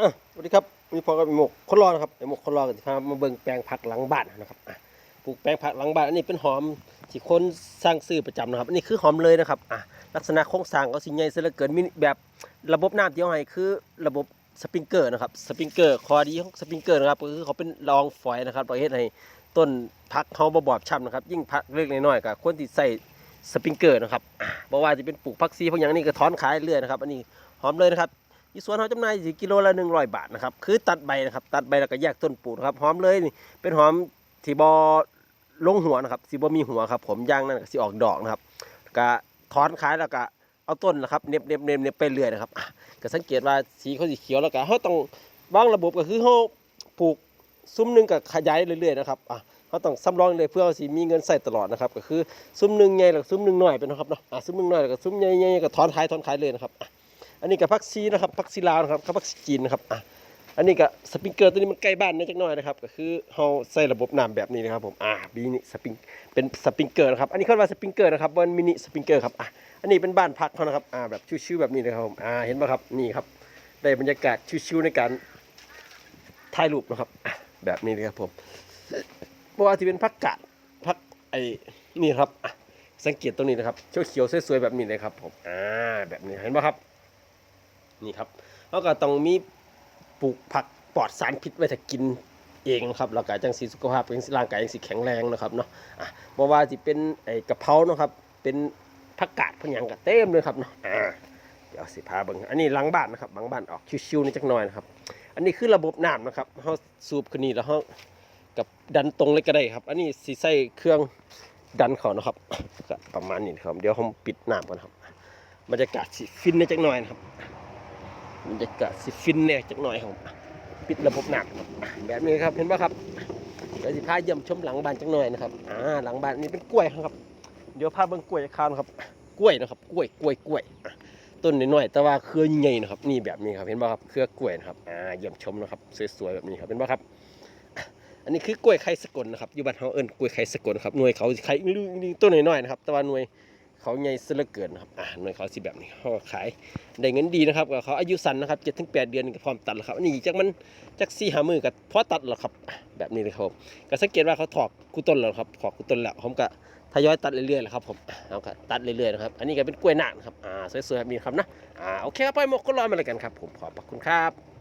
อะสวัสดีครับมีพอกับมีหมกคนรอนะครับไอหมกคนรอกันพามาเบิ่งแปลงผักหลังบ้านนะครับอะปลูกแปลงผักหลังบ้านอันนี้เป็นหอมที่คนสร้างซื้อประจำนะครับอันนี้คือหอมเลยนะครับอะลักษณะโครงสร้างก็สิใหญ่ซะเหลือเกินมีแบบระบบน้ำที่เขาให้คือระบบสปริงเกอร์นะครับสปริงเกอร์คอดีของสปริงเกอร์นะครับก็คือเขาเป็นรองฝอยนะครับประเภทให้ต้นพักเขาบ่บอบช้ำนะครับ ยิ่งพักเล็กน้อยๆกับคนที่ใส่สปริงเกอร์นะครับอะบ่ว่าจะเป็นปลูกผักซีพวกอย่างนี้ก็ถอนขายเรื่อยนะครับ อันนี้หอมเลยนะครับ ที่สวนเขาจำหน่ายอยู่กิโลละหนึ่งร้อยบาทนะครับคือตัดใบนะครับตัดใบแล้วก็แยกต้นปลูกครับหอมเลยนี่เป็นหอมที่บอลงหัวนะครับสีบอมีหัวครับ ผมย่างนั่นก็สิออกดอกนะครับก็ถอนขายแล้วก็เอาต้นนะครับเน็บเน็บเน็บเน็บไปเรื่อยนะครับก็สังเกตว่าสีเขาสีเขียวแล้วก็เขาต้องวางระบบก็คือเขาปลูกซุ้มหนึ่งกับขยายเรื่อยๆนะครับอะเขาต้องซ้ำรองเลยเพื่อเอาสีมีเงินใส่ตลอดนะครับก็คือซุ้มหนึ่งใหญ่แล้วก็ซุ้มหนึ่งน้อยเป็นนะครับเนาะอะซุ้มหนึ่งน้อยแล้วก็ซุ้มใหญ่ๆก็ถอนขายถอนขายเลยนะครับ อันนี้กับพักซีนะครับพักซีลาวนะครับกับพักซีจีนนะครับอะอันนี้กับสปริงเกอร์ตัวนี้มันใกล้บ้านนิดจักหน่อยนะครับ ก็คือเราใส่ระบบน้ำแบบนี้นะครับผมอ่าบีนี่สปริงเป็นสปริงเกอร์นะครับอันนี้เขาเรียกว่าสปริงเกอร์นะครับวันมินิสปริงเกอร์ครับอะอันนี้เป็นบ้านพักเขานะครับอ่าแบบชิวๆแบบนี้นะครับผมอ่าเห็นไหมครับนี่ครับได้บรรยากาศชิวๆในการถ่ายรูปนะครับอะแบบนี้นะครับผมเพราะว่าที่เป็นพักกาดพักไอ้นี่ครับอะสังเกตตรงนี้นะครับเขียวๆสวยๆแบบนี้เลยครับผมอ่าแบบนี้เห็นไหมครับ นี่ครับแล้วก็ต้องมีปลูกผักปลอดสารพิษไว้ถ้ากินเองนะครับแล้วก็จังสีสุขภาพจังสิร่างกายจังสิแข็งแรงนะครับเนาะอะบ่ว่าสิเป็นไอ้กะเพราเนาะครับเป็นผักกาดผักหยังก็เต็มเลยครับเนาะอ่าเดี๋ยวสิพาเบิ่งอันนี้หลังบ้านนะครับหลังบ้านออกชิวๆนิดจักหน่อยนะครับ อันนี้คือระบบน้ำนะครับเฮาสูบขึ้นนี่แล้วเฮากับดันตรงเลยก็ได้ครับ อันนี้สิใส่เครื่องดันเขานะครับก็ประมาณนี้ครับ เดี๋ยวผมปิดน้ำก่อนครับบรรยากาศสิฟินนิดจักหน่อยนะครับ บรรยากาศสิฟินแน่จักหน่อยครับปิดระบบน้ำครับแบบนี้ครับเห็นป่ะครับเดี๋ยวสิพาเยี่ยมชมหลังบ้านจักหน่อยนะครับอ่าหลังบ้านนี่เป็นกล้วยครับ เดี๋ยวพาเบิ่งกล้วยข้าวนครับกล้วยนะครับกล้วยกล้วยกล้วยต้นน้อยๆแต่ว่าเครือใหญ่นะครับ นี่แบบนี้ครับเห็นป่ะครับเครือกล้วยนะครับอ่าเยี่ยมชมนะครับสวยๆแบบนี้ครับเห็นป่ะครับอันนี้คือกล้วยไข่สกลนะครับอยู่บ้านเฮาเอิ้นกล้วยไข่สกลครับหน่วยเขาไข่ต้นน้อยๆนะครับแต่ว่าหน่วย เขาใหญ่ซะเหลือเกินนะครับอ่าหน่วยเขาสิแบบนี้เขาก็ขายได้เงินดีนะครับกับเขาอายุสั้นนะครับเจ็ดถึงแปดเดือนก็พร้อมตัดแล้วครับอันนี้จากมันจากสี่หามือกับพอตัดแล้วครับแบบนี้เลยครับผมก็สังเกตว่าเขาถอกกูต้นแล้วครับถอกกูต้นแล้วผมก็ทยอยตัดเรื่อยๆแหละครับผมเอาก็ตัดเรื่อยๆนะครับอันนี้ก็เป็นกล้วยหนากนะครับอ่าสวยๆแบบนี้ครับนะอ่าโอเคครับไปหมกก็รอยมาเลยกันครับผมขอบพระคุณครับ